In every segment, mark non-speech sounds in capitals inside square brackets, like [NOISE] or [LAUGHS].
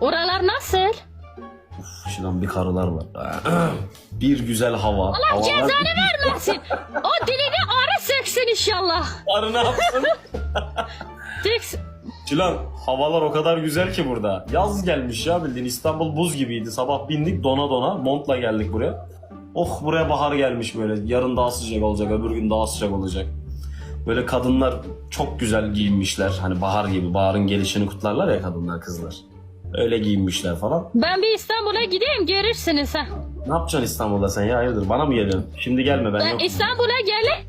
Oralar nasıl? Şilan bir karılar var. [CLEARS THROAT] bir güzel hava. Allah Havalar- cezanı vermesin. O dilini arı söksün inşallah. Arı ne yapsın? [LAUGHS] Şilan havalar o kadar güzel ki burada. Yaz gelmiş ya bildiğin İstanbul buz gibiydi. Sabah bindik dona dona montla geldik buraya. Oh buraya bahar gelmiş böyle. Yarın daha sıcak olacak, öbür gün daha sıcak olacak. Böyle kadınlar çok güzel giyinmişler. Hani bahar gibi, baharın gelişini kutlarlar ya kadınlar, kızlar. Öyle giyinmişler falan. Ben bir İstanbul'a gideyim görürsünüz ha. Ne yapacaksın İstanbul'da sen ya? Hayırdır? Bana mı geliyorsun? Şimdi gelme ben Ben yok. İstanbul'a geleyim.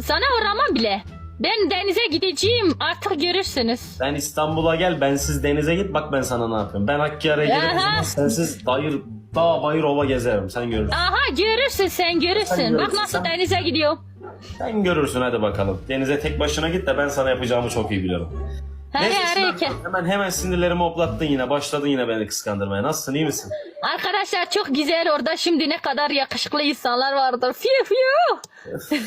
Sana uğramam bile. Ben denize gideceğim artık görürsünüz. Sen İstanbul'a gel, bensiz denize git. Bak ben sana ne yapıyorum. Ben Hakkari'ye gelirim. Aha. Sensiz dayır, dağ, bayır, ova gezerim. Sen görürsün. Aha görürsün sen görürsün. Sen Bak görürsün, nasıl sen- denize gidiyor. Sen görürsün hadi bakalım. Denize tek başına git de ben sana yapacağımı çok iyi biliyorum. Hadi Neyse, hareket. Sinan, Hemen hemen sinirlerimi hoplattın yine. Başladın yine beni kıskandırmaya. Nasılsın iyi misin? Arkadaşlar çok güzel orada şimdi ne kadar yakışıklı insanlar vardır. Fiyo fiyo. [LAUGHS]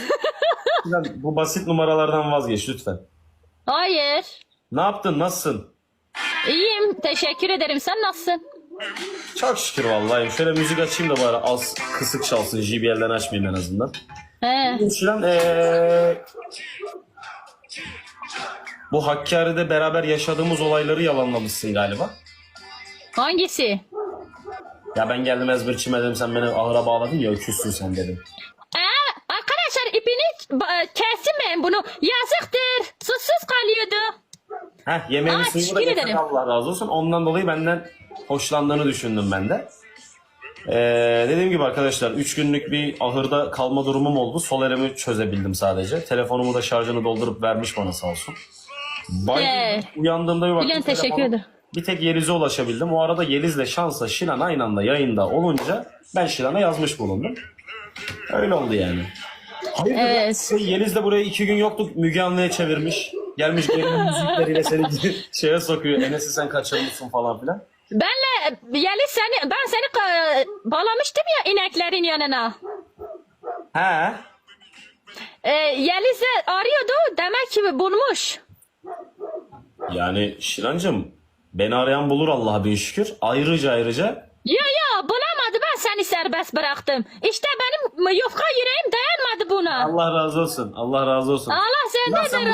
Sinan, bu basit numaralardan vazgeç lütfen. Hayır. Ne yaptın? Nasılsın? İyiyim. Teşekkür ederim. Sen nasılsın? Çok şükür vallahi. Şöyle müzik açayım da bari az kısık çalsın. JBL'den açmayayım en azından. He. Şilan eee... Bu Hakkari'de beraber yaşadığımız olayları yalanlamışsın galiba. Hangisi? Ya ben geldim ezberçime dedim sen beni ahıra bağladın ya öküzsün sen dedim. Aa, arkadaşlar ipini ba- kesin ben bunu. Yazıktır. Susuz kalıyordu. Heh yemeğini Aa, da ederim. Allah razı olsun. Ondan dolayı benden hoşlandığını düşündüm ben de. Ee, dediğim gibi arkadaşlar 3 günlük bir ahırda kalma durumum oldu. Sol elimi çözebildim sadece. Telefonumu da şarjını doldurup vermiş bana sağ olsun. Bay Ee, uyandığımda bir baktım. Bilen teşekkür ederim. Bir tek Yeliz'e ulaşabildim. O arada Yeliz'le Şans'la Şilan aynı anda yayında olunca ben Şilan'a yazmış bulundum. Öyle oldu yani. Hayır, Evet. Şey, Yeliz de buraya iki gün yoktuk. Müge Anlı'ya çevirmiş. Gelmiş gerilim [LAUGHS] müzikleriyle seni [LAUGHS] şeye sokuyor. Enes'i sen kaçırmışsın falan filan. Benle Yeli seni ben seni ka- bağlamıştım ya ineklerin yanına. He. Ee, Yeliz de arıyordu demek ki bulmuş. Yani Şirancım beni arayan bulur Allah'a bin şükür. Ayrıca ayrıca Ya ya bulamadı ben seni serbest bıraktım. İşte benim yufka yüreğim dayanmadı buna. Allah razı olsun. Allah razı olsun. Allah senden sen de bu